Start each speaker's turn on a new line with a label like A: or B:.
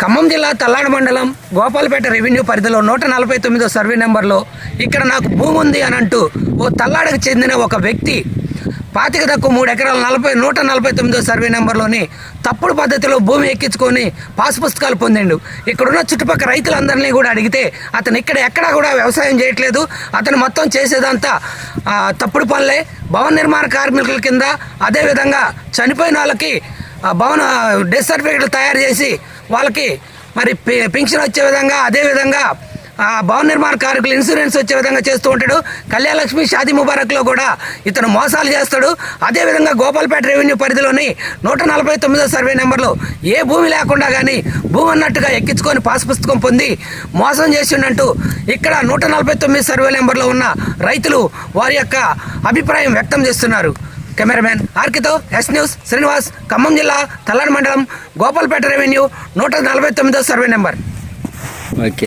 A: ఖమ్మం జిల్లా తల్లాడు మండలం గోపాలపేట రెవెన్యూ పరిధిలో నూట నలభై తొమ్మిదో సర్వే నెంబర్లో ఇక్కడ నాకు భూమి ఉంది అని అంటూ ఓ తల్లాడకు చెందిన ఒక వ్యక్తి పాతిక తక్కువ మూడు ఎకరాల నలభై నూట నలభై తొమ్మిదో సర్వే నెంబర్లోని తప్పుడు పద్ధతిలో భూమి ఎక్కించుకొని పాస్ పుస్తకాలు పొందిండు. ఇక్కడున్న చుట్టుపక్కల రైతులందరినీ కూడా అడిగితే అతను ఇక్కడ ఎక్కడా కూడా వ్యవసాయం చేయట్లేదు. అతను మొత్తం చేసేదంతా తప్పుడు పనులే. భవన నిర్మాణ కార్మికుల కింద అదేవిధంగా చనిపోయిన వాళ్ళకి భవన డెత్ సర్టిఫికెట్లు తయారు చేసి వాళ్ళకి మరి పె- పెన్షన్ వచ్చే విధంగా అదేవిధంగా భవన నిర్మాణ కార్మికులు ఇన్సూరెన్స్ వచ్చే విధంగా చేస్తూ ఉంటాడు. కళ్యాణలక్ష్మి షాదీ ముబారక్లో కూడా ఇతను మోసాలు చేస్తాడు. అదేవిధంగా గోపాల్పేట రెవెన్యూ పరిధిలోని నూట నలభై తొమ్మిదో సర్వే నెంబర్లో ఏ భూమి లేకుండా కానీ భూమి అన్నట్టుగా ఎక్కించుకొని పాస్ పుస్తకం పొంది మోసం చేసిండంటూ ఇక్కడ నూట నలభై తొమ్మిది సర్వే నెంబర్లో ఉన్న రైతులు వారి యొక్క అభిప్రాయం వ్యక్తం చేస్తున్నారు. కెమెరామెన్ ఆర్కితో ఎస్ న్యూస్ శ్రీనివాస్ ఖమ్మం జిల్లా తల్లాడు మండలం గోపాల్పేట రెవెన్యూ నూట నలభై తొమ్మిదో సర్వే నెంబర్.
B: ఓకే.